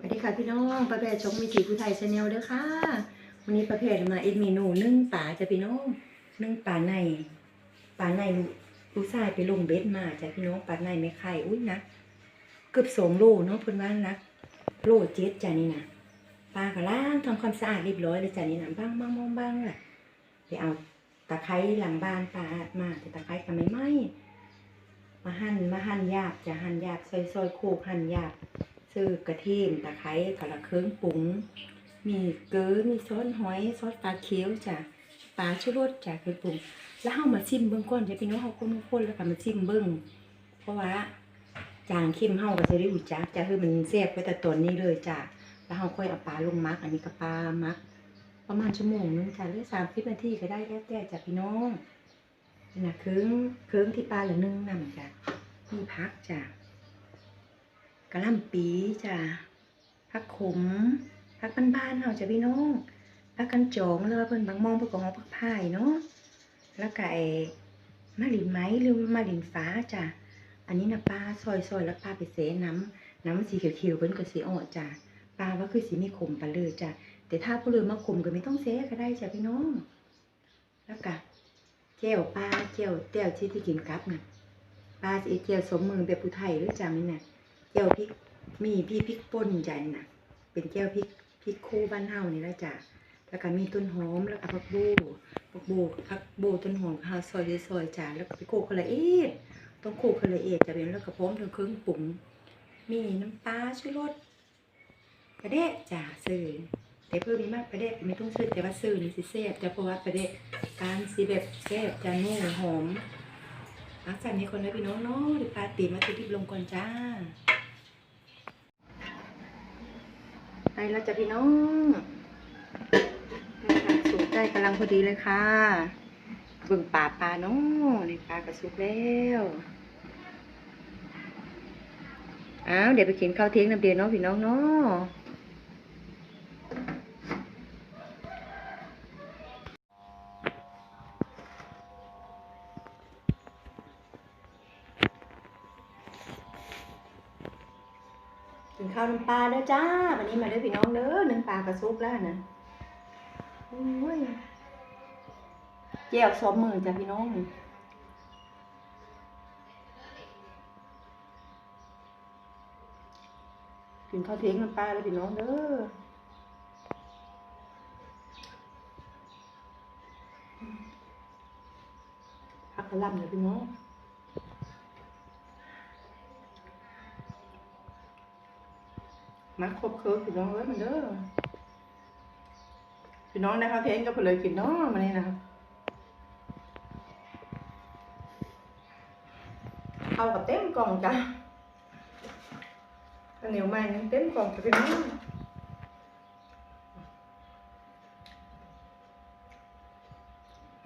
สวัสดีค่ะพี่น้องประเภทชมวิถีผู้ไทยชาแนลเด้อค่ะ วันนี้ประเภทมาอีกเมนูนึ่งป่าจ้ะพี่น้องนึ่งป่าในป่าในลูกชายไปลงเบ็ดมาจ้ะพี่น้องป่าในไม่ไข่อุ้ยนะเกือบสองโลเนาะเพิ่นว่านะโลเจ็ดจ้ะนี่นะปลาก็ล้างทำความสะอาดเรียบร้อยเลยจ้ะนี่นะบ้างบ้างบ้างบ้างแหละไปเอาตะไคร้หลังบ้านปลามาแต่ตะไคร้ก็ไม่ไหมมาหั่นมาหั่นหยาบจะหั่นหยาบซอยซอยๆโคกหั่นหยาบ ซื้อกระเทียมตะไคร้กระเครื่องปรุง มีเกลือมีซอสหอยซอสปลาเคี้ยวจ้ะปลาชูรสจ้ะเครื่องปรุง แล้วเฮามาชิมเบิ่งก่อนจะพี่น้องเฮาคนๆแล้วก็มาชิมเบิ่งเพราะว่าจางเข้มเฮาก็จะได้รู้จักจ้ะคือมันแซ่บไว้แต่ตอนนี้เลยจ้ะแล้วเฮาค่อยเอาปลาลงมัก อันนี้ก็ปลามัก ประมาณชั่วโมงนึงจ้ะหรือ30นาทีก็ได้แล้วแต่จ้ะพี่น้องนี่นะเครื่องเครื่องที่ปลาละนึ่งนำจ้ะมีผักจ้ะ กระล่ำปีจ้ะผักขมผักบ้านๆเฮาจ้ะพี่น้องผักกันจงเลยว่าเพิ่อนบางมองเพิ่อนก็ของผักพายเนาะแล้วก็ไอ้มะลินไหมหรือมะลินฟ้าจ้ะอันนี้นะปลาซอยๆแล้วปลาไปเสน้ำน้ำสีเขียวๆเพิ่นก็สิออกจ้ะปลาว่าคือสิมีขมปลาเลยจ้ะแต่ถ้าผู้เลือมาขมก็ไม่ต้องเสก็ได้จ้ะพี่น้อง แล้วก็แก้วปลาแก้วแต้วที่ที่กินกับน่ะปลาสิแก้วสมมือแบบผู้ไทยหรือจังนี่น่ะ แก้วพริกมีพี่พริกป่นใหญ่น่ะ เป็นแก้วพริกพริกคู่บ้านเฮานี่ละจ้ะแล้วก็มีต้นหอมแล้วก็ผักบูผักบูผักบูต้นหอมเฮาซอยซอยจ้ะแล้วก็ไปโขลกคนละเอียดต้องโขลกคนละเอียดจะเป็นแล้วก็พร้อมทั้งเครื่องปรุงมีน้ำปลาชูรสกระเดะจ้ะซื้อแต่เพิ่มมีมากกระเดะไม่ต้องซื้อแต่ว่าซื้อนี่สิแซ่บจะเพราะว่ากระเดะการสิแบบแซ่บจะนุ่มหอมหลังจากนี้คนละพี่น้องเนาะเดี๋ยวปลาตีมาติดลงก่อนจ้า ไปแล้วจ้ะพี่น้องได้ค่ะสุกได้กำลังพอดีเลยค่ะเบิ่งป่าปลาเนาะนี่ปลากระสุกแล้วอ้าวเดี๋ยวไปกินข้าวเที่ยงน้ำเดียวเนาะพี่น้องเนาะ ข้าวน้ำปลาเด้อจ้า วันนี้มาเด้อพี่น้องเด้อนึ่งปลากระสุกแล้วนะโอ้ยแก้วสองมือจ้ะพี่น้องกินข้าวเทียงน้ำปลาเลยพี่น้องเด้อพักกระลำเลยพี่น้อง มักครบเคิร์ฟพี่น้องเอ้ยมันเด้อพี่น้องนะคะเพลงก็เพนเลยกินเนาะมานี่นะครับเอากับเต็มกล่องจ้ะข้าวเหนียวใหม่นึงเต็มกล่องจ้ะพี่น้อง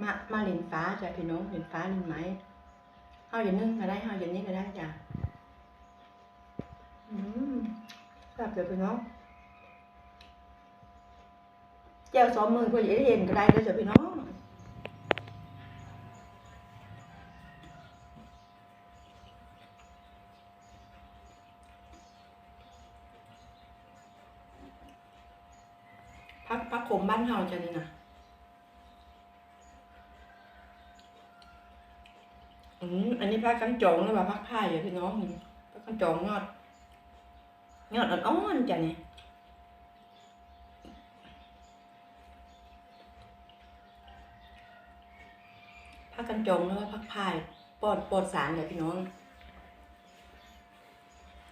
มามาเหรียญฟ้าจ้ะพี่น้องเหรียญฟ้าเหรียญไหมเอาอย่างนึงก็ได้เอาอย่างนี้ก็ได้จ้ะอืม ครับเดี๋ยวพี่น้องแก้วสองมือเพื่อจะได้เห็นก็ได้เด้อจ้ะพี่น้องพักพักขมบ้านเฮาจะนี่นะอืมอันนี้พักกันจองหรือว่าพักผ้าอยู่พี่น้องพักกันจองอด ยอดอ่อนๆจ้ะเนี่ยพักกันจงแล้วว่าพักพายปอดปอดสารเลยพี่น้อง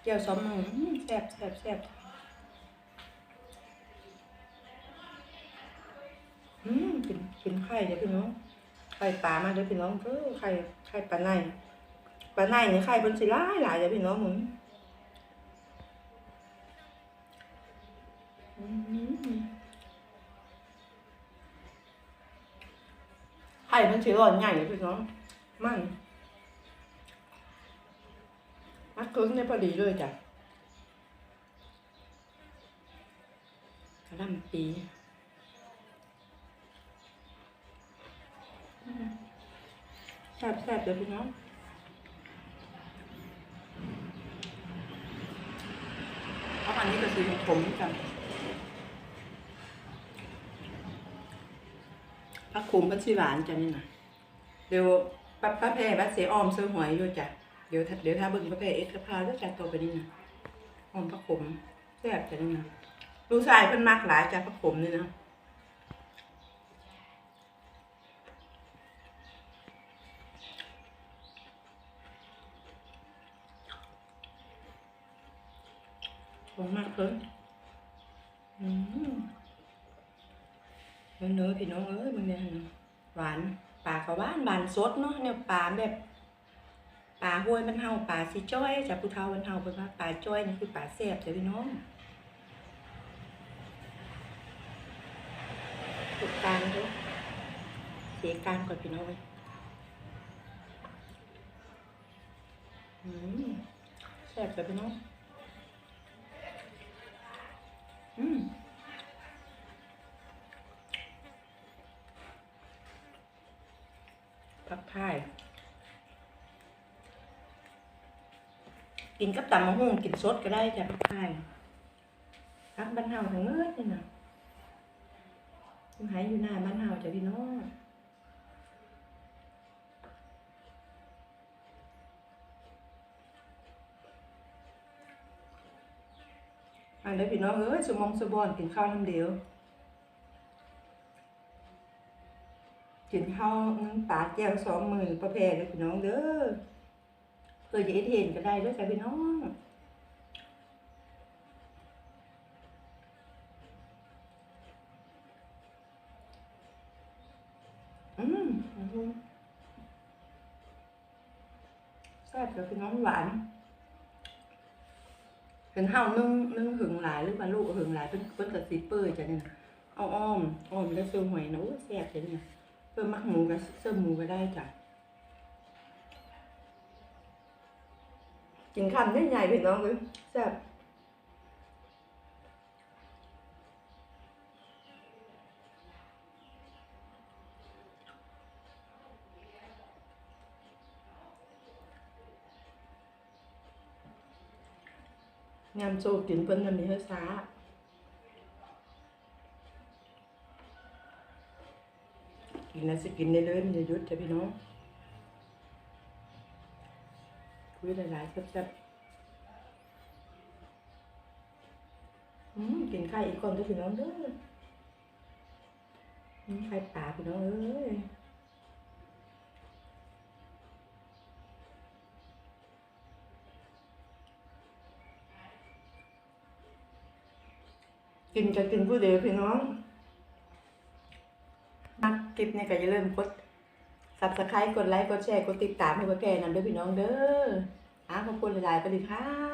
เจียวซ้อมมือแซ่บแซ่บแซ่บอืมกินกินไข่เดี๋ยวพี่น้องไข่ปลามาเดี๋ยวพี่น้องเออไข่ไข่ปลาในปลาในเนี่ยไข่เป็นสีหลายหลายเดี๋ยวพี่น้องมึง ไข่มันสีร้อนใหญ่เลยพี่น้องมันมัดครึ่งได้พอดีเลยจ้ะกระหลำปีอืมแซ่บแซ่บๆเดี๋ยวพี่น้องเอาอันนี้ก็สีขมๆกัน ผักขมพัชชีหวานจ้ะนี่นะเดี๋ยวป้าป้าแพรป้าเสียออมซื้อหวยด้วยจ้ะเดี๋ยวเดี๋ยวถ้าเบิ่งป้าแพรเอ็กซ์พราด้วยจ้ะตัวไปนี่นะออมผักขมแซ่บจ้ะนี่นะลูกชายเพิ่นมักหลายจ้ะผักขมนี่นะผมมากเพิ่นอืม เนื้อพี่น้องเอ้ยมึงเนี่ยหวานปลาเขาหวานหวานสดเนาะเนี่ยปลาแบบปลาห้วยมันเฮาปลาสีจ้อยจากผู้เฒ่ามันเฮาเพิ่นว่าปลาจ้อยนี่คือปลาแซ่บจ้ะพี่น้องตุกกางด้อเสียกางก่อนพี่น้องเว้ยแซ่บจ้ะพี่น้องอืม ผักพาย กินกับตำมะฮุ่งกินสดก็ได้จ้ะผักพายผักบ้านเฮาทั้งเมื่อนี่นะหายอยู่หน้าบ้านเฮาจ้ะพี่น้องอันเด้พี่น้องเอ้ยสมองสบอนกินข้าวน้ำเดียวกินข้าวนึ่งปลาแก้วสองมือประแพรเลยพี่น้องเด้อ เพื่อจะเอเห็นก็ได้ด้วยจ้ะพี่น้องอืมแซ่บจ้ะพี่น้องหวานเป็นข้านึ่งนึ่งหึงหลายหรือว่าลูกหึงหลายเป็นเป็นกระสีเปื่อยจ้ะเนี่ยเอาอ้อมอ้อมแล้วซื้อหวยนะโอ้แซ่บจ้ะเนี่ยเพิ่มมักหมูกับเสื้อหมูก็ได้จ้ะ กินคำใหญ่พี่น้องเลยแซ่บงามโซกินเพิ่นมันมีเฮือซ้ากินแล้วสิกินได้เลยมันจะยุดจ้ะพี่น้อง คุยหลายๆแซ่บๆอืมกินไข่อีกคนด้วยพี่น้องเด้อไข่ปลาพี่น้องเอ้ยกินจะกินผู้เดียวพี่น้องมักคลิปนี้ก็อย่าลืมกด subscribe กดไลค์ กดแชร์ กดติดตามให้พ่อแก่นั่นด้วยพี่น้องเด้ออ้าขอบคุณหลายๆไปเลยค่ะ